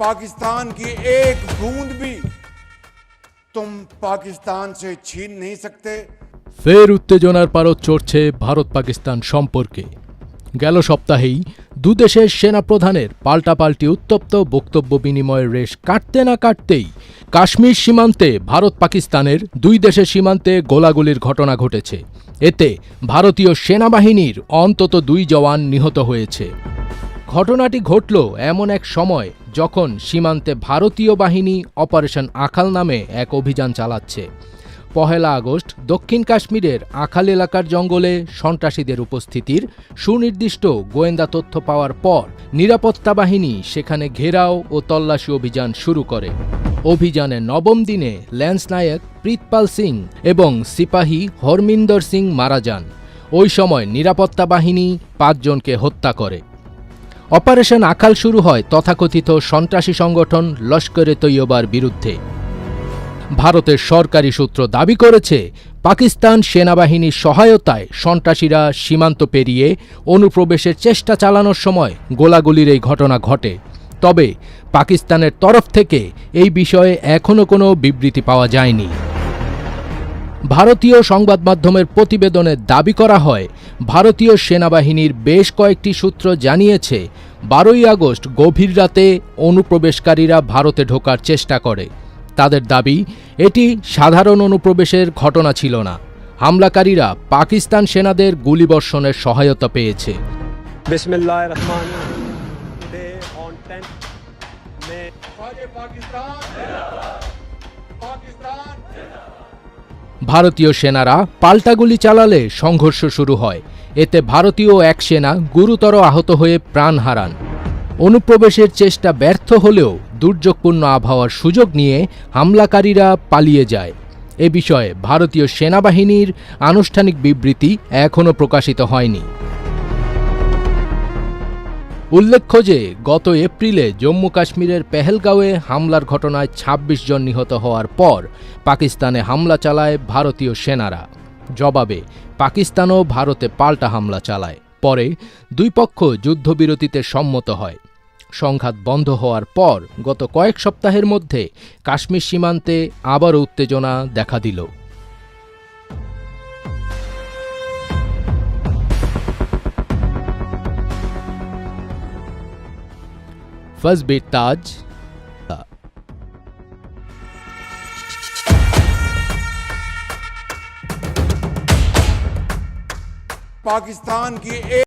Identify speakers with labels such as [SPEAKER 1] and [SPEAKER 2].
[SPEAKER 1] पाकिस्तान की एक बूंद भी तुम पाकिस्तान से छीन नहीं सकते
[SPEAKER 2] ফের উত্তেজনার পারদ চড়ছে ভারত পাকিস্তান সম্পর্কে গেল সপ্তাহেই দুদেশের সেনাপ্রধানের পাল্টাপাল্টি উত্তপ্ত বক্তব্য বিনিময়ের রেশ কাটতে না কাটতেই কাশ্মীর সীমান্তে ভারত পাকিস্তানের দুই দেশের সীমান্তে গোলাগুলির ঘটনা ঘটেছে এতে ভারতীয় সেনাবাহিনীর অন্তত দুই জওয়ান নিহত হয়েছে ঘটনাটি ঘটল এমন এক সময় যখন সীমান্তে ভারতীয় বাহিনী অপারেশন আখাল নামে এক অভিযান চালাচ্ছে। পহেলা আগস্ট দক্ষিণ কাশ্মীরের আখাল এলাকার জঙ্গলে সন্ত্রাসীদের উপস্থিতির সুনির্দিষ্ট গোয়েন্দা তথ্য পাওয়ার পর নিরাপত্তা বাহিনী সেখানে ঘেরাও ও তল্লাশি অভিযান শুরু করে। অভিযানে নবম দিনে ল্যান্স নায়ক প্রীতপাল সিং এবং সিপাহী হরমিন্দর সিং মারা যান। ওই সময় নিরাপত্তা বাহিনী পাঁচজনকে হত্যা করে। অপারেশন আখাল শুরু হয় তথাকথিত সন্ত্রাসী সংগঠন লস্করে তৈয়বার বিরুদ্ধে। ভারতের সরকারি সূত্র দাবি করেছে, পাকিস্তান সেনাবাহিনীর সহায়তায় সন্ত্রাসীরা সীমান্ত পেরিয়ে অনুপ্রবেশের চেষ্টা চালানোর সময় গোলাগুলির এই ঘটনা ঘটে। তবে পাকিস্তানের তরফ থেকে এই বিষয়ে এখনও কোনো বিবৃতি পাওয়া যায়নি। ভারতীয় সংবাদ মাধ্যমের প্রতিবেদনে দাবি করা হয় ভারতীয় সেনাবাহিনীর বেশ কয়েকটি সূত্র জানিয়েছে বারোই আগস্ট গভীর রাতে অনুপ্রবেশকারীরা ভারতে ঢোকার চেষ্টা করে। তাদের দাবি এটি সাধারণ অনুপ্রবেশের ঘটনা ছিল না। হামলাকারীরা পাকিস্তান সেনাদের গুলিবর্ষণের সহায়তা পেয়েছে।
[SPEAKER 3] পাকিস্তান
[SPEAKER 2] ভারতীয় সেনারা পাল্টা গুলি চালালে সংঘর্ষ শুরু হয়। এতে ভারতীয় এক সেনা গুরুতর আহত হয়ে প্রাণ হারান। অনুপ্রবেশের চেষ্টা ব্যর্থ হলেও দুর্যোগপূর্ণ আবহাওয়ার সুযোগ নিয়ে হামলাকারীরা পালিয়ে যায়। এ বিষয়ে ভারতীয় সেনাবাহিনীর আনুষ্ঠানিক বিবৃতি এখনও প্রকাশিত হয়নি। উল্লেখ্য যে, গত এপ্রিলে জম্মু কাশ্মীরের পেহেলগাঁওয়ে হামলার ঘটনায় ২৬ জন নিহত হওয়ার পর পাকিস্তানে হামলা চালায় ভারতীয় সেনারা। জবাবে, পাকিস্তানও ভারতে পাল্টা হামলা চালায়। পরে দুই পক্ষ যুদ্ধবিরতিতে সম্মত হয়। সংঘাত বন্ধ হওয়ার পর গত কয়েক সপ্তাহের মধ্যে কাশ্মীর সীমান্তে আবারও উত্তেজনা দেখা দিল। फज बेताज
[SPEAKER 1] पाकिस्तान की